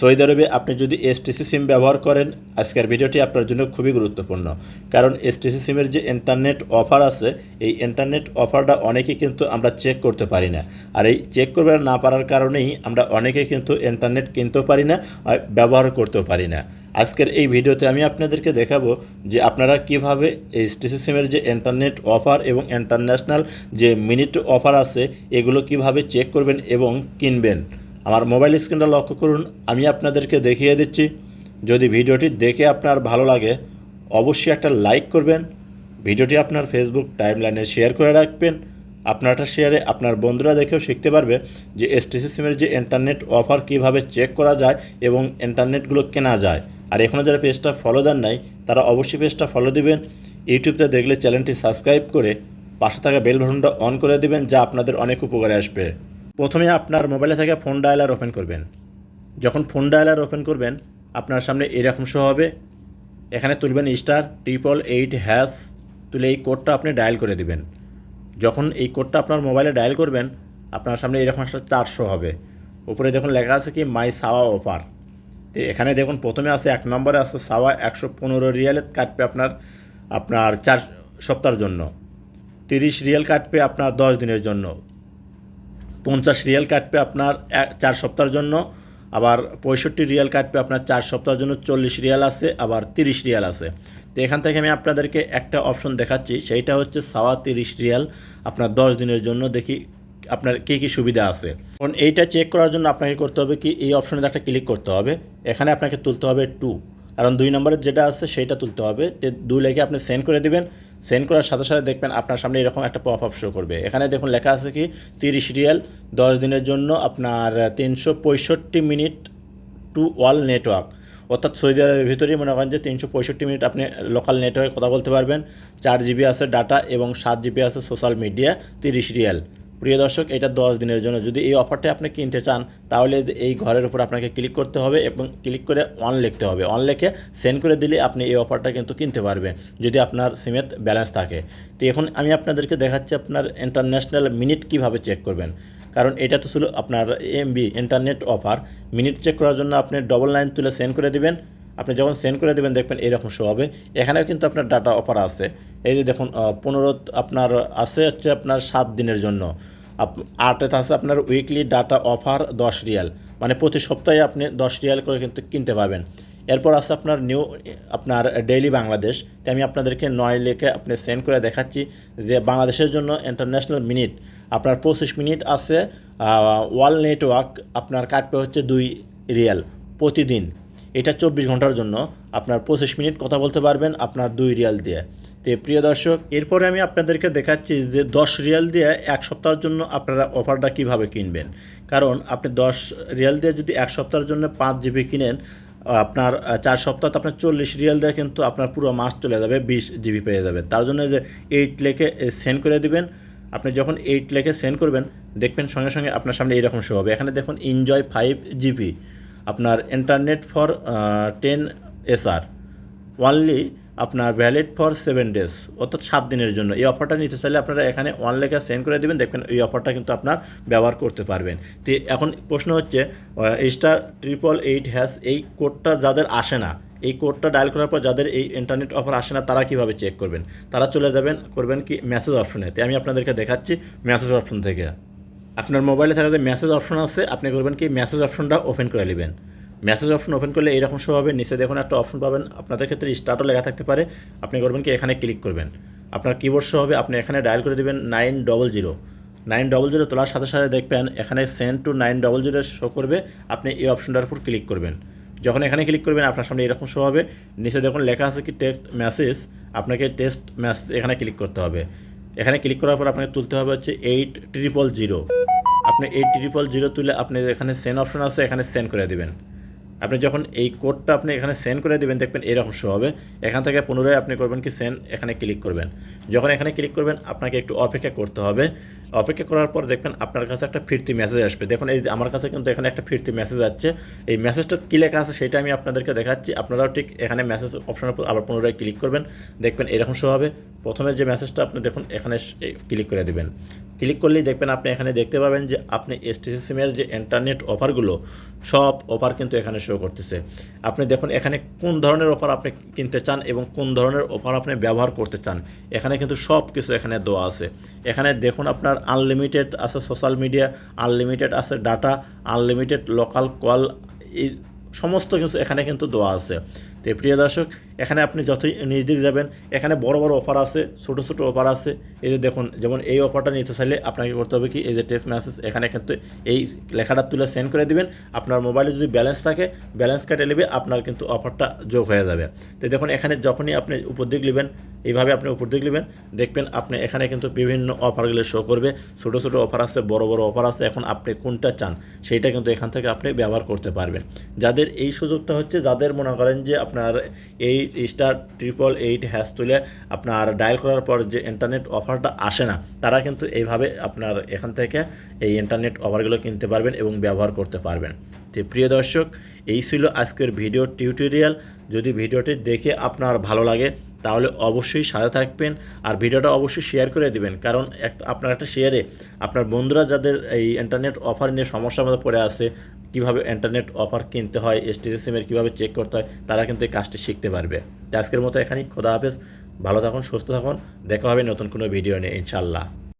Saudi আরবে, আপনি যদি এসটিসি সিম ব্যবহার করেন, আজকের ভিডিওটি আপনার জন্য খুবই গুরুত্বপূর্ণ। কারণ এসটিসি সিমের যে ইন্টারনেট অফার আছে, এই ইন্টারনেট অফারটা অনেকে কিন্তু আমরা চেক করতে পারি না। আর এই চেক করবে না পারার কারণেই আমরা অনেকে কিন্তু ইন্টারনেট কিনতেও পারি না ব্যবহার করতেও পারি না। আজকের এই ভিডিওতে আমি আপনাদেরকে দেখাবো যে আপনারা কীভাবে এই এসটিসি সিমের যে ইন্টারনেট অফার এবং ইন্টারন্যাশনাল যে মিনিট অফার আছে, এগুলো কীভাবে চেক করবেন এবং কিনবেন। আমার মোবাইল স্ক্রিনটা লক্ষ্য করুন, আমি আপনাদেরকে দেখিয়ে দিচ্ছি। যদি ভিডিওটি দেখে আপনার ভালো লাগে, অবশ্যই একটা লাইক করবেন। ভিডিওটি আপনার ফেসবুক টাইমলাইনে শেয়ার করে রাখবেন। আপনারটা শেয়ারে আপনার বন্ধুরা দেখেও শিখতে পারবে যে এসটিসি সিমের যে ইন্টারনেট অফার কীভাবে চেক করা যায় এবং ইন্টারনেটগুলো কেনা যায়। আর এখনও যারা পেজটা ফলো দেন নাই, তারা অবশ্যই পেজটা ফলো দিবেন। ইউটিউবতে দেখলে চ্যানেলটি সাবস্ক্রাইব করে পাশে থাকা বেল বাটনটা অন করে দিবেন, যা আপনাদের অনেক উপকারে আসবে। প্রথমে আপনার মোবাইলে থেকে ফোন ডায়ালার ওপেন করবেন। যখন ফোন ডায়ালার ওপেন করবেন, আপনার সামনে এরকম শো হবে। এখানে তুলবেন স্টার, ট্রিপল এইট, হ্যাশ। তুলে এই কোডটা আপনি ডায়াল করে দিবেন। যখন এই কোডটা আপনার মোবাইলে ডায়াল করবেন, আপনার সামনে এরকম একটা চারশো হবে। উপরে দেখুন লেখা আছে কি, মাই সাওয়া অফার। তো এখানে দেখুন প্রথমে আছে এক নম্বরে আছে সাওয়া একশো পনেরো রিয়ালে কাটবে আপনার আপনার চার সপ্তাহের জন্য। তিরিশ রিয়াল কাটবে আপনার দশ দিনের জন্য। পঞ্চাশ রিয়াল কাটবে আপনার চার সপ্তাহের জন্য, আবার পঁয়ষট্টি রিয়াল কাটবে আপনার চার সপ্তাহের জন্য চল্লিশ রিয়াল আছে, আবার তিরিশ রিয়াল আছে। তো এখান থেকে আমি আপনাদেরকে একটা অপশন দেখাচ্ছি, সেইটা হচ্ছে সাওয়া তিরিশ রিয়াল আপনার দশ দিনের জন্য, দেখি আপনার কী কী সুবিধা আছে। কারণ এইটা চেক করার জন্য আপনাকে করতে হবে কি, এই অপশনে একটা ক্লিক করতে হবে, এখানে আপনাকে তুলতে হবে টু কারণ দুই নম্বরের যেটা আছে সেইটা তুলতে হবে, তো দুই লেগে আপনি সেন্ড করে দিবেন সেন্ড করার সাথে সাথে দেখবেন আপনার সামনে এরকম একটা পপ আপ শো করবে। এখানে দেখুন লেখা আছে কি, তিরিশ রিয়াল, দশ দিনের জন্য আপনার তিনশো পঁয়ষট্টি মিনিট টু ওয়াল নেটওয়ার্ক অর্থাৎ সৌদি আরবের ভিতরেই মনে করেন যে তিনশো পঁয়ষট্টি মিনিট আপনি লোকাল নেটওয়ার্কে কথা বলতে পারবেন। চার জিবি আছে ডাটা এবং সাত জিবি আছে সোশ্যাল মিডিয়া তিরিশ রিয়াল। প্রিয় দর্শক, এটা দশ দিনের জন্য। যদি এই অফারটা আপনি কিনতে চান, তাহলে এই ঘরের উপর আপনাকে ক্লিক করতে হবে এবং ক্লিক করে অন লিখতে হবে। অন লিখে সেন্ড করে দিলে আপনি এই অফারটা কিন্তু কিনতে পারবেন, যদি আপনার সিমের ব্যালেন্স থাকে। তো এখন আমি আপনাদেরকে দেখাচ্ছি আপনার ইন্টারন্যাশনাল মিনিট কীভাবে চেক করবেন। কারণ এটা তো ছিল আপনার MB internet offer minute check করার জন্য আপনি ডবল লাইন তুলে সেন্ড করে দিবেন। আপনি যখন সেন্ড করে দেবেন, দেখবেন এরকম শো হবে। এখানেও কিন্তু আপনার ডাটা অফার আছে। এই যে দেখুন পনেরো আপনার আছে হচ্ছে আপনার সাত দিনের জন্য। আটে আছে আপনার উইকলি ডাটা অফার দশ রিয়াল। মানে প্রতি সপ্তাহে আপনি দশ রিয়াল করে কিন্তু কিনতে পাবেন এরপর আছে আপনার নিউ আপনার ডেইলি বাংলাদেশ। তো আমি আপনাদেরকে নয় লেখে আপনি সেন্ড করে দেখাচ্ছি যে বাংলাদেশের জন্য ইন্টারন্যাশনাল মিনিট আপনার পঁচিশ মিনিট আছে ওয়াল নেটওয়ার্ক আপনার কাটবে হচ্ছে দুই রিয়াল প্রতিদিন। এটা চব্বিশ ঘণ্টার জন্য আপনার পঁচিশ মিনিট কথা বলতে পারবেন আপনার দুই রিয়াল দিয়ে। তো প্রিয় দর্শক, এরপরে আমি আপনাদেরকে দেখাচ্ছি যে দশ রিয়াল দিয়ে এক সপ্তাহের জন্য আপনারা অফারটা কীভাবে কিনবেন। কারণ আপনি দশ রিয়াল দিয়ে যদি এক সপ্তাহের জন্য পাঁচ জিবি কিনেন, আপনার চার সপ্তাহ আপনার চল্লিশ রিয়াল দিয়ে কিন্তু আপনার পুরো মাস চলে যাবে, বিশ জিবি পেয়ে যাবে। তার জন্য যে এইট লেখে সেন্ড করে দিবেন। আপনি যখন এইট লেখে সেন্ড করবেন, দেখবেন সঙ্গে সঙ্গে আপনার সামনে এইরকম শো হবে। এখানে দেখুন এনজয় ফাইভ জিবি আপনার internet for ten SR only আপনার ভ্যালিড ফর সেভেন ডেজ অর্থাৎ সাত দিনের জন্য। এই অফারটা নিতে চাইলে আপনারা এখানে ওয়ান লেখা সেন্ড করে দেবেন, দেখবেন এই অফারটা কিন্তু আপনার ব্যবহার করতে পারবেন। তো এখন প্রশ্ন হচ্ছে স্টার ট্রিপল এইট হ্যাশ এই কোডটা যাদের আসে না, এই কোডটা ডায়াল করার পর যাদের এই ইন্টারনেট অফার আসে না, তারা কীভাবে চেক করবেন? তারা চলে যাবেন, করবেন কি মেসেজ অপশনে তো আমি আপনাদেরকে দেখাচ্ছি মেসেজ অপশন থেকে। আপনার মোবাইলে থাকা যে মেসেজ অপশন আছে, আপনি করবেন কি মেসেজ অপশনটা ওপেন করে নেবেন। মেসেজ অপশন ওপেন করলে এরকম শো হবে, নিচে দেখুন একটা অপশন পাবেন, আপনাদের ক্ষেত্রে স্টার্টও লেখা থাকতে পারে, আপনি করবেন কি, এখানে ক্লিক করবেন। আপনার কিবোর্ড শো হবে, আপনি এখানে ডায়াল করে দেবেন nine double zero nine double zero তোলার সাথে সাথে দেখবেন, এখানে send to nine double zero show করবে, আপনি এই অপশনটার উপর ক্লিক করবেন। যখন এখানে ক্লিক করবেন, আপনার সামনে এরকম শো হবে, নিচে দেখুন লেখা আছে কি টেক্সট মেসেজ আপনাকে টেক্সট মেসেজ এখানে ক্লিক করতে হবে। এখানে ক্লিক করার পর আপনাকে তুলতে হবে হচ্ছে এইট ট্রিপল জিরো আপনি এই ট্রিপল জিরো তুলে আপনি এখানে সেন্ড অপশন আছে, এখানে সেন্ড করে দেবেন। আপনি যখন এই কোডটা আপনি এখানে সেন্ড করে দেবেন, দেখবেন এরকম শো হবে। এখান থেকে পুনরায় আপনি করবেন কি সেন্ড এখানে ক্লিক করবেন। যখন এখানে ক্লিক করবেন, আপনাকে একটু অপেক্ষা করতে হবে। অপেক্ষা করার পর দেখবেন আপনার কাছে একটা ফিরতি মেসেজ আসবে। দেখুন, এই আমার কাছে কিন্তু এখানে একটা ফিরতি মেসেজ যাচ্ছে এই মেসেজটা কী লেখা আছে সেটা আমি আপনাদেরকে দেখাচ্ছি। আপনারাও ঠিক এখানে মেসেজ অপশনের উপর আবার পুনরায় ক্লিক করবেন। দেখবেন এরকম শো হবে। প্রথমে যে মেসেজটা আপনি দেখুন, এখানে ক্লিক করে দেবেন। ক্লিক করলেই দেখবেন আপনি এখানে দেখতে পাবেন যে আপনি এসটিসি সিমের যে ইন্টারনেট অফারগুলো, সব অফার কিন্তু এখানে শো করতেছে। আপনি দেখুন এখানে কোন ধরনের অফার আপনি কিনতে চান এবং কোন ধরনের অফার আপনি ব্যবহার করতে চান। এখানে কিন্তু সব কিছু এখানে দেওয়া আছে। এখানে দেখুন আপনার আনলিমিটেড আছে সোশ্যাল মিডিয়া আনলিমিটেড আছে ডাটা আনলিমিটেড লোকাল কল এই সমস্ত কিছু এখানে কিন্তু দেওয়া আছে। তো প্রিয় দর্শক, এখানে আপনি যতই নিজ দিক যাবেন, এখানে বড় বড় অফার আছে, ছোট ছোট অফার আছে। এই যে দেখুন, যেমন এই অফারটা নিতে চাইলে আপনাকে করতে হবে কি, এই যে টেক্সট মেসেজ এখানে কিন্তু এই লেখাটা তুলে সেন্ড করে দিবেন। আপনার মোবাইলে যদি ব্যালেন্স থাকে ব্যালেন্স কেটে নেবে, আপনার কিন্তু অফারটা যোগ হয়ে যাবে। তো দেখুন, এখানে যখনই আপনি উপর দিক নেবেন, এইভাবে আপনি উপর দিক নেবেন, দেখবেন আপনি এখানে কিন্তু বিভিন্ন অফারগুলো শো করবে। ছোটো ছোটো অফার আছে, বড় বড় অফার আছে, এখন আপনি কোনটা চান, সেইটা কিন্তু এখান থেকে আপনি ব্যবহার করতে পারবেন। যাদের এই সুযোগটা হচ্ছে, যাদের মনে করেন যে আপনার এই স্টার ট্রিপল এইট হ্যাশ তুলে আপনার ডায়াল করার পর যে ইন্টারনেট অফারটা আসে না, তারা কিন্তু এইভাবে আপনার এখান থেকে এই ইন্টারনেট অফারগুলো কিনতে পারবেন এবং ব্যবহার করতে পারবেন। তো প্রিয় দর্শক, এই ছিল আজকের ভিডিও টিউটোরিয়াল যদি ভিডিওটি দেখে আপনার ভালো লাগে তাহলে অবশ্যই সাথে থাকবেন আর ভিডিওটা অবশ্যই শেয়ার করে দিবেন। কারণ আপনার একটা শেয়ারে আপনার বন্ধুরা যাদের এই ইন্টারনেট অফার নিয়ে সমস্যার মধ্যে পড়ে আছে, কীভাবে ইন্টারনেট অফার কিনতে হয় এসটিসি সিমের কীভাবে চেক করতে হয়, তারা কিন্তু এই কাজটি শিখতে পারবে। আজকের মতো এখানেই খোদা হাফেজ। ভালো থাকুন, সুস্থ থাকুন। দেখা হবে নতুন কোনো ভিডিও নিয়ে ইনশাল্লাহ